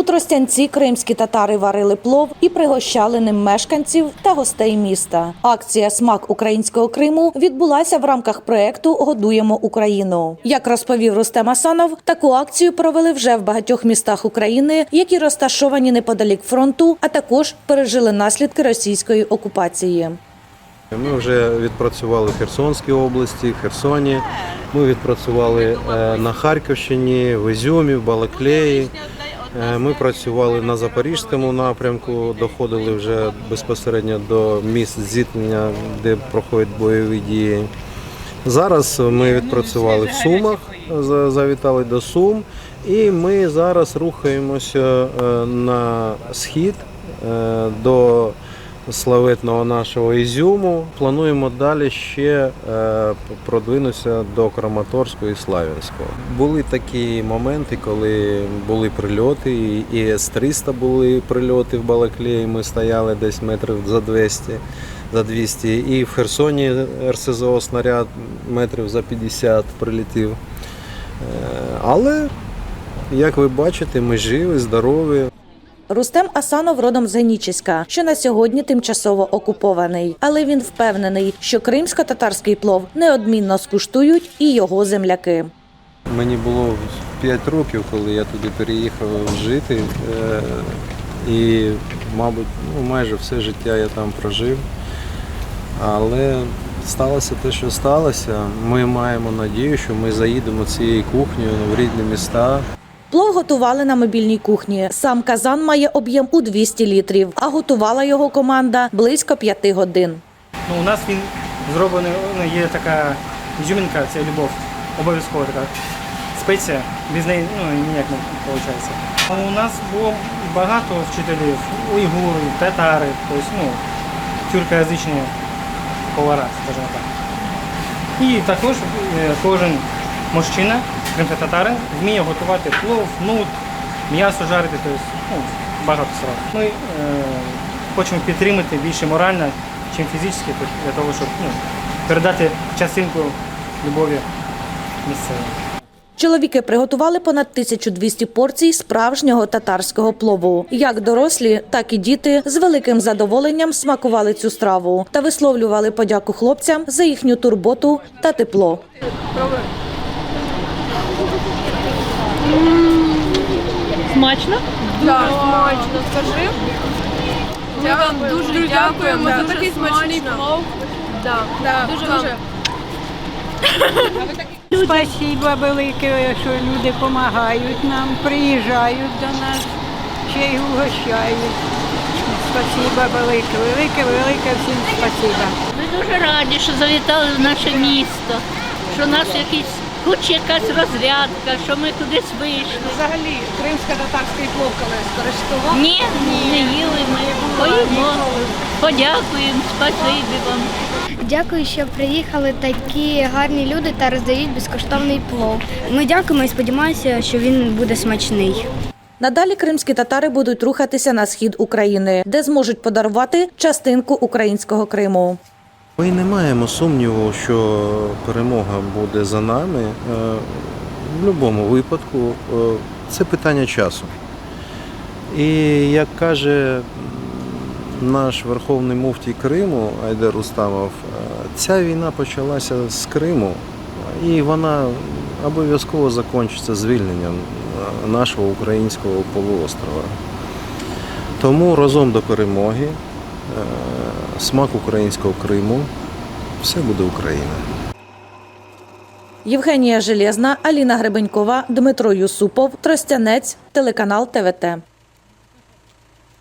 У Тростянці кримські татари варили плов і пригощали ним мешканців та гостей міста. Акція Смак українського Криму відбулася в рамках проекту Годуємо Україну. Як розповів Рустем Асанов, таку акцію провели вже в багатьох містах України, які розташовані неподалік фронту, а також пережили наслідки російської окупації. Ми вже відпрацювали в Херсонській області, Херсоні. Ми відпрацювали е, на Харківщині, в Ізюмі, в Балаклеї. Е, Ми працювали на Запорізькому напрямку, доходили вже безпосередньо до місць зіткнення, де проходять бойові дії. Зараз ми відпрацювали в Сумах, завітали до Сум, і ми зараз рухаємося е, на схід е, до славетного нашого Ізюму. Плануємо далі ще е, продвинутися до Краматорського і Славянського. Були такі моменти, коли були прильоти, і- і С-300 були прильоти в Балаклеї. Ми стояли десь метрів за 200, за 200. І в Херсоні РСЗО снаряд метрів за 50 прилетів. Е, Але, як ви бачите, ми живі, здорові. Рустем Асанов родом з Генічеська, що на сьогодні тимчасово окупований. Але він впевнений, що кримсько-татарський плов неодмінно скуштують і його земляки. Мені було 5 років, коли я туди переїхав жити. е, І, мабуть, ну, майже все життя я там прожив. Але сталося те, що сталося. Ми маємо надію, що ми заїдемо цією кухнею в рідні міста. Плов готували на мобільній кухні. Сам казан має об'єм у 200 літрів, а готувала його команда близько 5 годин. Ну, у нас він зроблений, є така ізюмінка, це любов, обов'язково така спеція, без неї ну, ніяк не виходить. У нас було багато вчителів, уйгури, татари, тобто, ну, тюркоязичні повара, скажімо так. І також е, кожен мужчина, кримсько-татарин, вміє готувати плов, нут, м'ясо жарити, тобто, ну, багато страв. Ми е, хочемо підтримати більше морально, ніж фізично, для того, щоб ну, передати частинку любові місцевої. Чоловіки приготували понад 1200 порцій справжнього татарського плову. Як дорослі, так і діти з великим задоволенням смакували цю страву та висловлювали подяку хлопцям за їхню турботу та тепло. Смачно? Так, смачно, скажи. Ми вам дуже дякуємо за такий смачний плов. Да, да, дуже, дуже. Спасибо велике, що люди допомагають нам, приїжджають до нас, ще й угощають. Спасибо велике, велике, велике всім спасибо. Ми дуже раді, що завітали в наше місто, що нас якийсь, хоч якась розрядка, що ми кудись вийшли. Взагалі, кримсько-татарський плов колись користував. Ні, не їли ми. Поїмо. Подякуємо, спасибі вам. Дякую, що приїхали такі гарні люди та роздають безкоштовний плов. Ми дякуємо і сподіваємося, що він буде смачний. Надалі кримські татари будуть рухатися на схід України, де зможуть подарувати частинку українського Криму. Ми не маємо сумніву, що перемога буде за нами. Е, В будь-якому випадку е, це питання часу. І як каже наш верховний муфтій Криму Айдер Рустамов, е, ця війна почалася з Криму, і вона обов'язково закінчиться звільненням нашого українського полуострова. Тому разом до перемоги, смак українського Криму, все буде Україна. Євгенія Железна, Аліна Гребенькова, Дмитро Юсупов, Тростянець, телеканал ТВТ.